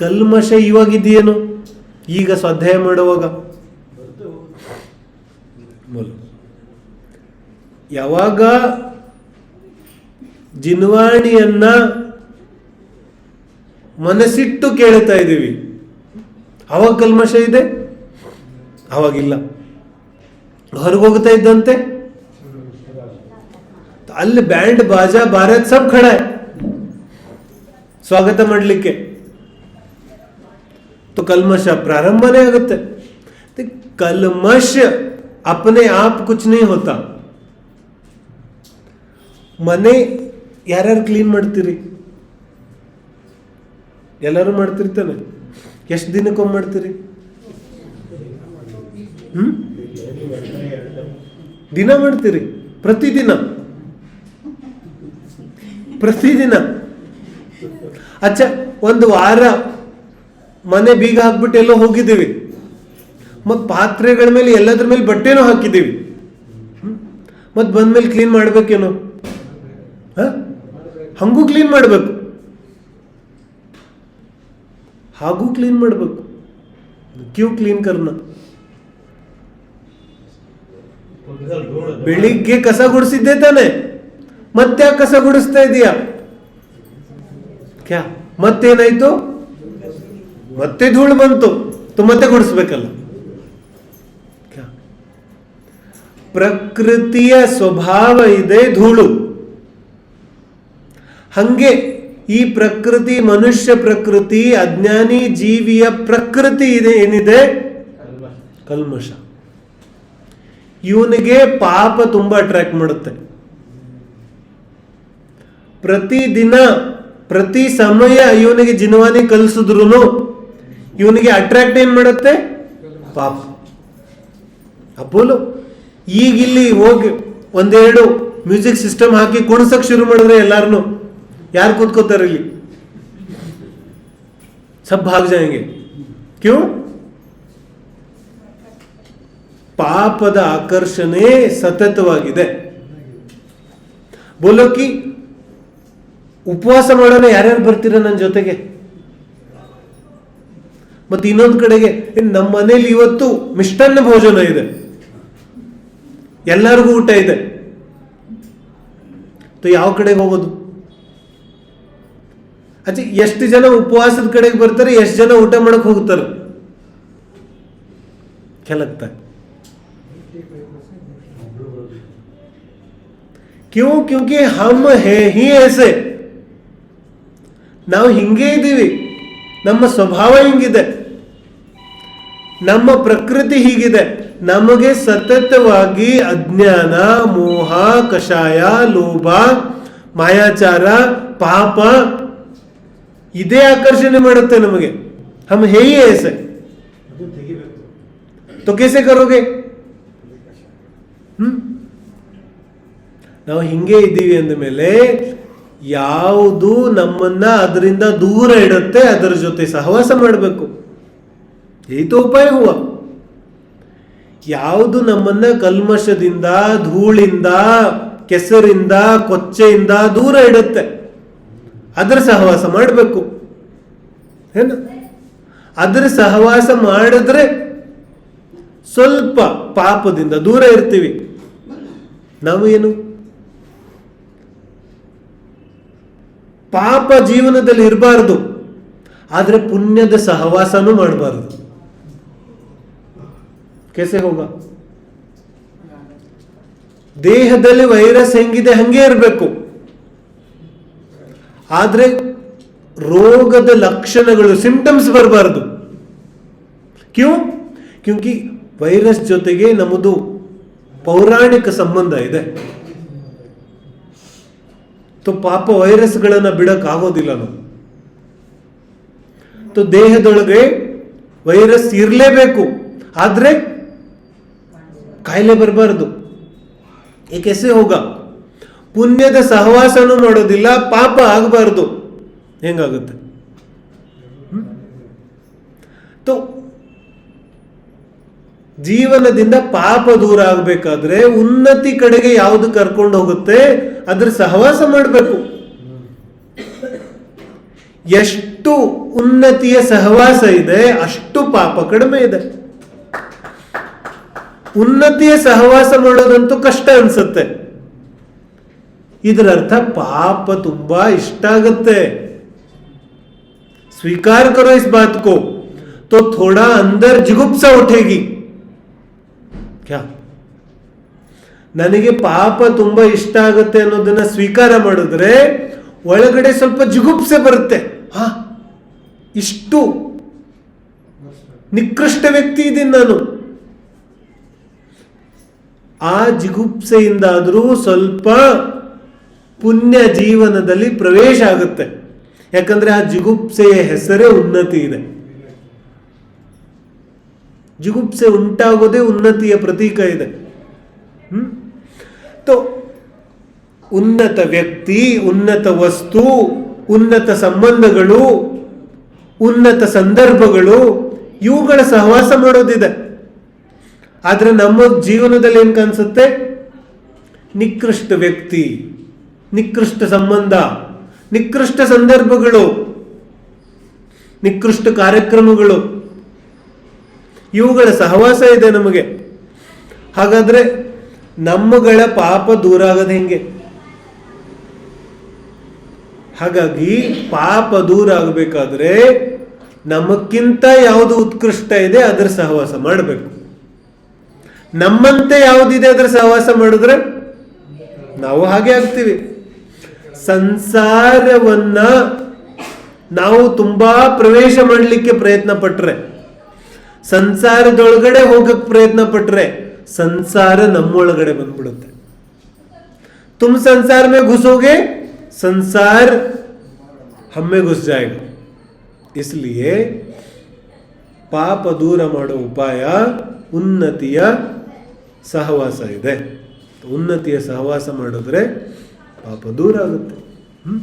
ಕಲ್ಮಶ ಇವಾಗಿದ್ದೇನು ಈಗ ಸ್ವಾಧ್ಯಾಯ ಮಾಡುವಾಗ. ಯಾವಾಗ ಜಿನ್ವಾಣಿಯನ್ನ ಮನಸ್ಸಿಟ್ಟು ಕೇಳ್ತಾ ಇದ್ದೀವಿ? ಅವಾಗ ಕಲ್ಮಶ ಇದೆ? ಅವಾಗಿಲ್ಲ. ಹೊರಗೋಗ್ತಾ ಇದ್ದಂತೆ? ಅಲ್ಲಿ ಬ್ಯಾಂಡ್ ಬಾಜಾ ಭಾರತ್ ಸಬ್ ಖಡ ಸ್ವಾಗತ ಮಾಡಲಿಕ್ಕೆ. ಕಲ್ಮಶ ಪ್ರಾರಂಭನೇ ಆಗುತ್ತೆ. ಕಲ್ಮಶ अपने ಆಪ್ ಕುಚ್ नहीं होता ಮನೆ ಯಾರ್ಯಾರು ಕ್ಲೀನ್ ಮಾಡ್ತೀರಿ? ಎಲ್ಲರೂ ಮಾಡ್ತಿರ್ತಾನೆ ಎಷ್ಟು ದಿನಕ್ಕೊಮ್ಮೆ ಮಾಡ್ತೀರಿ? ಹ್ಮ್? ದಿನ ಮಾಡ್ತೀರಿ? ಪ್ರತಿದಿನ? ಪ್ರತಿದಿನ? ಅಚ್ಚ, ಒಂದು ವಾರ ಮನೆ ಬೀಗ ಹಾಕ್ಬಿಟ್ಟು ಎಲ್ಲೋ ಹೋಗಿದ್ದೀವಿ. ಮತ್ತು ಪಾತ್ರೆಗಳ ಮೇಲೆ ಎಲ್ಲದ್ರ ಮೇಲೆ ಬಟ್ಟೆನೂ ಹಾಕಿದ್ದೀವಿ. ಮತ್ತು ಬಂದಮೇಲೆ ಕ್ಲೀನ್ ಮಾಡ್ಬೇಕೇನೋ? ಹಾಂ? ಹಂಗೂ ಕ್ಲೀನ್ ಮಾಡಬೇಕು. ಹಾಗೂ ಕ್ಲೀನ್ ಮಾಡಬೇಕು. ಕ್ಯೂ ಕ್ಲೀನ್ ಕರ್ನ. ಬೆಳಿಗ್ಗೆ ಕಸ ಗುಡಿಸಿದ್ದೆ ತಾನೆ. ಮತ್ತೆ ಕಸ ಗುಡಿಸ್ತಾ ಇದೀಯಾ? ಕ್ಯಾ? ಮತ್ತೇನಾಯ್ತು? ಮತ್ತೆ ಧೂಳು ಬಂತು ಮತ್ತೆ ಗುಡಿಸ್ಬೇಕಲ್ಲ. ಪ್ರಕೃತಿಯ ಸ್ವಭಾವ ಇದೆ ಧೂಳು. ಹಂಗೆ ಈ ಪ್ರಕೃತಿ ಮನುಷ್ಯ ಪ್ರಕೃತಿ, ಅಜ್ಞಾನಿ ಜೀವಿಯ ಪ್ರಕೃತಿ ಇದೆ, ಏನಿದೆ? ಕಲ್ಮಶ. ಇವನಿಗೆ ಪಾಪ ತುಂಬಾ ಅಟ್ರಾಕ್ಟ್ ಮಾಡುತ್ತೆ. ಪ್ರತಿದಿನ, ಪ್ರತಿ ಸಮಯ ಇವನಿಗೆ ಜಿನವಾನಿ ಕಲಿಸಿದ್ರು ಇವನಿಗೆ ಅಟ್ರಾಕ್ಟ್ ಏನ್ ಮಾಡುತ್ತೆ? ಪಾಪ. ಅಪೋಲು. ಈಗ ಇಲ್ಲಿ ಹೋಗಿ ಒಂದೆರಡು ಮ್ಯೂಸಿಕ್ ಸಿಸ್ಟಮ್ ಹಾಕಿ ಕುಣಿಸಕ್ ಶುರು ಮಾಡಿದ್ರೆ ಎಲ್ಲಾರನು. ಯಾರು ಕೂತ್ಕೋತಾರೆ ಇಲ್ಲಿ? ಸಬ್ ಭಾಗ ಜಾಯಂಗೆ ಕ್ಯೂ? ಪಾಪದ ಆಕರ್ಷಣೆ ಸತತವಾಗಿದೆ. ಬೋಲೋಕಿ, ಉಪವಾಸ ಮಾಡೋಣ ಯಾರ್ಯಾರು ಬರ್ತೀರ ನನ್ನ ಜೊತೆಗೆ? ಮತ್ತೆ ಇನ್ನೊಂದು ಕಡೆಗೆ ನಮ್ಮ ಮನೇಲಿ ಇವತ್ತು ಮಿಷ್ಟನ್ನ ಭೋಜನ ಇದೆ. ಎಲ್ಲರಿಗೂ ಊಟ ಇದೆ. ಯಾವ ಕಡೆಗೆ ಹೋಗೋದು? ಅಜ್ಜಿ, ಎಷ್ಟು ಜನ ಉಪವಾಸದ ಕಡೆಗೆ ಬರ್ತಾರೆ, ಎಷ್ಟು ಜನ ಊಟ ಮಾಡಕ್ ಹೋಗ್ತಾರೆ? ಕೆಲಕ್ತ ಕ್ಯೂ ಕ್ಯೂಕಿ ಹಮ್, ಹೇ, ಹಿ, ಎಸೆ. ನಾವು ಹಿಂಗೇ ಇದ್ದೀವಿ ನಮ್ಮ ಸ್ವಭಾವ ಹಿಂಗಿದೆ. ನಮ್ಮ ಪ್ರಕೃತಿ ಹೀಗಿದೆ ನಮಗೆ ಸತತವಾಗಿ ಅಜ್ಞಾನ ಮೋಹ ಕಷಾಯ ಲೋಭ ಮಾಯಾಚಾರ ಪಾಪ ಇದೇ ಆಕರ್ಷಣೆ ಮಾಡುತ್ತೆ ನಮಗೆ ಹಮ್ ಹೇಗೆ ऐसे तो कैसे करोगे ಹ್ಮ್ ನಾವು ಹಿಂಗೆ ಇದ್ದೀವಿ ಅಂದ ಮೇಲೆ ಯಾವುದು ನಮ್ಮನ್ನ ಅದರಿಂದ ದೂರ ಇಡುತ್ತೆ ಅದರ ಜೊತೆ ಸಹವಾಸ ಮಾಡಬೇಕು ಏತೋ ಉಪಾಯ ಹೂವ. ಯಾವುದು ನಮ್ಮನ್ನ ಕಲ್ಮಶದಿಂದ, ಧೂಳಿಂದ, ಕೆಸರಿಂದ, ಕೊಚ್ಚೆಯಿಂದ ದೂರ ಇಡುತ್ತೆ, ಅದರ ಸಹವಾಸ ಮಾಡಬೇಕು. ಏನು? ಅದರ ಸಹವಾಸ ಮಾಡಿದ್ರೆ ಸ್ವಲ್ಪ ಪಾಪದಿಂದ ದೂರ ಇರ್ತೀವಿ. ನಾವು ಏನು ಪಾಪ ಜೀವನದಲ್ಲಿ ಇರಬಾರದು, ಆದರೆ ಪುಣ್ಯದ ಸಹವಾಸನೂ ಮಾಡಬಾರದು. ಕೆಸೆ ಹೋಗ ದೇಹದಲ್ಲಿ ವೈರಸ್ ಹೆಂಗಿದೆ, ಹಂಗೆ ಇರಬೇಕು. ಆದ್ರೆ ರೋಗದ ಲಕ್ಷಣಗಳು ಸಿಂಪ್ಟಮ್ಸ್ ಬರಬಾರದು. ಕ್ಯೂ? ಕ್ಯೂಂಕಿ ವೈರಸ್ ಜೊತೆಗೆ ನಮ್ಮದು ಪೌರಾಣಿಕ ಸಂಬಂಧ ಇದೆ. ಪಾಪ ವೈರಸ್ಗಳನ್ನು ಬಿಡಕ್ ಆಗೋದಿಲ್ಲ ನಾವು ದೇಹದೊಳಗೆ ವೈರಸ್ ಇರಲೇಬೇಕು. ಆದ್ರೆ ಕಾಯಿಲೆ ಬರಬಾರ್ದು. ಏಕೆಸೆ ಹೋಗ? ಪುಣ್ಯದ ಸಹವಾಸನೂ ಮಾಡೋದಿಲ್ಲ, ಪಾಪ ಆಗಬಾರ್ದು. ಹೆಂಗಾಗುತ್ತೆ? ತೋ, ಜೀವನದಿಂದ ಪಾಪ ದೂರ ಆಗಬೇಕಾದ್ರೆ ಉನ್ನತಿ ಕಡೆಗೆ ಯಾವುದು ಕರ್ಕೊಂಡು ಹೋಗುತ್ತೆ? ಅದ್ರ ಸಹವಾಸ ಮಾಡಬೇಕು. ಎಷ್ಟು ಉನ್ನತಿಯ ಸಹವಾಸ ಇದೆ, ಅಷ್ಟು ಪಾಪ ಕಡಿಮೆ ಇದೆ. ಉನ್ನತಿಯ ಸಹವಾಸ ಮಾಡೋದಂತೂ ಕಷ್ಟ ಅನ್ಸುತ್ತೆ ಇದರ ಅರ್ಥ ಪಾಪ ತುಂಬಾ ಇಷ್ಟ ಆಗುತ್ತೆ स्वीकार करो इस बात को तो थोड़ा अंदर जिगुप्सा उठेगी क्या ನನಗೆ ಪಾಪ ತುಂಬಾ ಇಷ್ಟ ಆಗುತ್ತೆ ಅನ್ನೋದನ್ನ ಸ್ವೀಕಾರ ಮಾಡಿದ್ರೆ ಒಳಗಡೆ ಸ್ವಲ್ಪ ಜಿಗುಪ್ಸೆ ಬರುತ್ತೆ ಹಾ ಇಷ್ಟು ನಿಕೃಷ್ಟ ವ್ಯಕ್ತಿ ಇದ್ದೀನಿ ನಾನು ಆ ಜಿಗುಪ್ಸೆಯಿಂದಾದರೂ ಸ್ವಲ್ಪ ಪುಣ್ಯ ಜೀವನದಲ್ಲಿ ಪ್ರವೇಶ ಆಗುತ್ತೆ. ಯಾಕಂದ್ರೆ ಆ ಜಿಗುಪ್ಸೆಯ ಹೆಸರೇ ಉನ್ನತಿ ಇದೆ. ಜಿಗುಪ್ಸೆ ಉಂಟಾಗೋದೇ ಉನ್ನತಿಯ ಪ್ರತೀಕ ಇದೆ. ಹ್ಮ್? तो ಉನ್ನತ ವ್ಯಕ್ತಿ, ಉನ್ನತ ವಸ್ತು, ಉನ್ನತ ಸಂಬಂಧಗಳು, ಉನ್ನತ ಸಂದರ್ಭಗಳು, ಇವುಗಳ ಸಹವಾಸ ಮಾಡೋದಿದೆ. ಆದ್ರೆ ನಮ್ಮ ಜೀವನದಲ್ಲಿ ಏನು ಕಾಣಿಸುತ್ತೆ? ನಿಕೃಷ್ಟ ವ್ಯಕ್ತಿ, ನಿಕೃಷ್ಟ ಸಂಬಂಧ, ನಿಕೃಷ್ಟ ಸಂದರ್ಭಗಳು, ನಿಕೃಷ್ಟ ಕಾರ್ಯಕ್ರಮಗಳು, ಇವುಗಳ ಸಹವಾಸ ಇದೆ ನಮಗೆ. ಹಾಗಾದ್ರೆ ನಮ್ಮಗಳ ಪಾಪ ದೂರ ಆಗೋದು ಹೆಂಗೆ? ಹಾಗಾಗಿ ಪಾಪ ದೂರ ಆಗಬೇಕಾದ್ರೆ ನಮಕ್ಕಿಂತ ಯಾವುದು ಉತ್ಕೃಷ್ಟ ಇದೆ, ಅದರ ಸಹವಾಸ ಮಾಡಬೇಕು. ನಮ್ಮಂತೆ ಯಾವುದಿದೆ ಅದರ ಸಹವಾಸ ಮಾಡಿದ್ರೆ ನಾವು ಹಾಗೆ ಆಗ್ತೀವಿ ಸಂಸಾರವನ್ನ ನಾವು ತುಂಬಾ ಪ್ರವೇಶ ಮಾಡಲಿಕ್ಕೆ ಪ್ರಯತ್ನ ಪಟ್ರೆ ಸಂಸಾರದೊಳಗಡೆ ಹೋಗಕ್ ಪ್ರಯತ್ನ ಪಟ್ರೆ ಸಂಸಾರ ನಮ್ಮೊಳಗಡೆ ಬಂದ್ಬಿಡುತ್ತೆ तुम संसार में घुसोगे संसार हम में घुस जाएगा इसलिए ಪಾಪ ದೂರ ಮಾಡೋ ಉಪಾಯ ಉನ್ನತಿಯ ಸಹವಾಸ ಇದೆ. ಉನ್ನತಿಯ ಸಹವಾಸ ಮಾಡಿದ್ರೆ ಪಾಪ ದೂರ ಆಗುತ್ತೆ. ಹ್ಮ್?